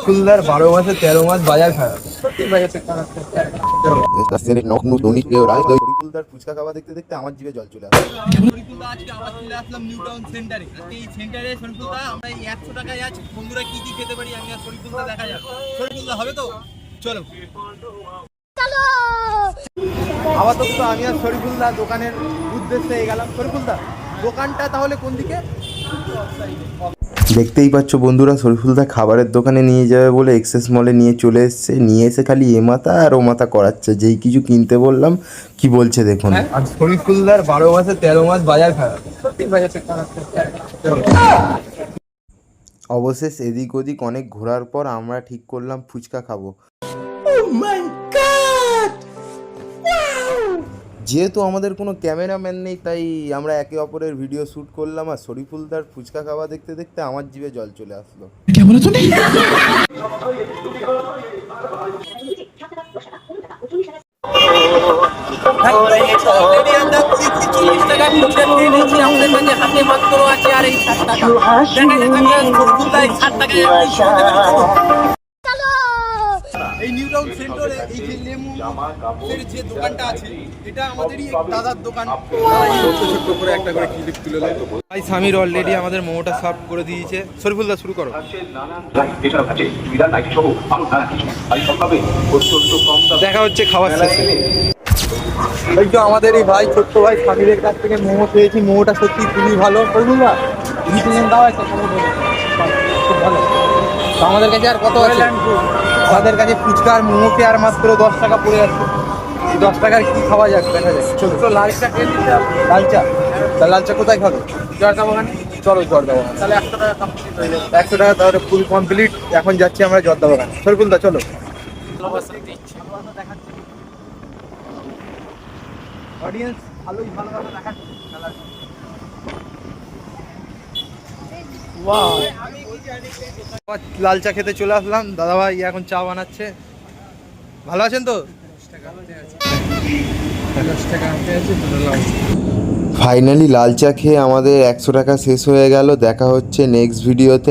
ফুলদার বারো মাসে তেরো মাস বাজার খারাপ। ফুচকা খাওয়া দেখতে দেখতে আমার জিভে জল চলে আসে আজকে আবার চলে আসলাম নিউ টাউন সেন্টারে আজকে এই সেন্টারে শরীফুলদা আমরা এই একশো টাকায় আজ বন্ধুরা কি কি খেতে পারি আমি আর শরীফুলদা দেখা যাক। শরীফুলদা হবে তো? চলো। আপাতত আমি আর শরীফুলদা দোকানের উদ্দেশ্যে গেলাম। শরীফুলদা দোকানটা তাহলে কোন দিকে? দেখতেই পাচ্ছ বন্ধুরা শরীফুলদা খাবারের দোকানে নিয়ে যাবে বলে এক্সেস মলে নিয়ে চলে এসছে। নিয়ে এসে খালি এ মাথা আর ও মাথা করাচ্ছে। যেই কিছু কিনতে বললাম কি বলছে দেখুন। আর শরীফুলদার বারো মাসে তেরো মাস বাজার খারাপ। বাজার খারাপ। অবশেষ এদিক ওদিক অনেক ঘোরার পর আমরা ঠিক করলাম ফুচকা খাব। যেহেতু আমাদের কোনো ক্যামেরাম্যান নেই তাই আমরা একে অপরের ভিডিও শ্যুট করলাম আর শরীফুলদার ফুচকা খাওয়া দেখতে দেখতে আমার জিভে জল চলে আসলো। অলরেডি টাউন সেন্টারে এই যে লেমু এর যে দোকানটা আছে এটা আমাদেরই এক দাদার দোকান। ভাই স্বামীর অলরেডি আমাদের মোমোটা সার্ভ করে দিয়েছে। শরীফুলদা শুরু করো। দেখা হচ্ছে খাওয়ার শেষে এই তো আমাদের এই ভাই ছোট্ট ভাই স্বামীদের কাছ থেকে মোমো পেয়েছি মোমোটা সত্যি খুবই ভালো। শরীফুলদা ভিটামিন দাও একটা মোমো। খুব ভালো। আমাদের কাছে আর কত আছে? আমাদের কাছে ফুচকা আর মোমোতে আর মাত্র দশ টাকা পড়ে আছে। এই দশ টাকার কি খাওয়া যাক দেখা যাক। চলো। তো লাল চা খেয়ে নিতে লাল চা? তা লাল চা কোথায় খাবে? জর্দা বাগানে চলো জর্দা বাগান তাহলে একশো টাকা কমপ্লিট হয়ে যাবে। একশো টাকা তাহলে ফুল কমপ্লিট এখন যাচ্ছি আমরা জর্দা বাগান শরীফুলদা চলো। অডিয়েন্স ভালোই ভালোভাবে দেখাচ্ছে। লাল চা খেতে চলে আসলাম। দাদা ভাই এখন চা বানাচ্ছে। ভালো আছেন তো? ফাইনালি লাল চা খেয়ে আমাদের একশো টাকা শেষ হয়ে গেল। দেখা হচ্ছে নেক্সট ভিডিওতে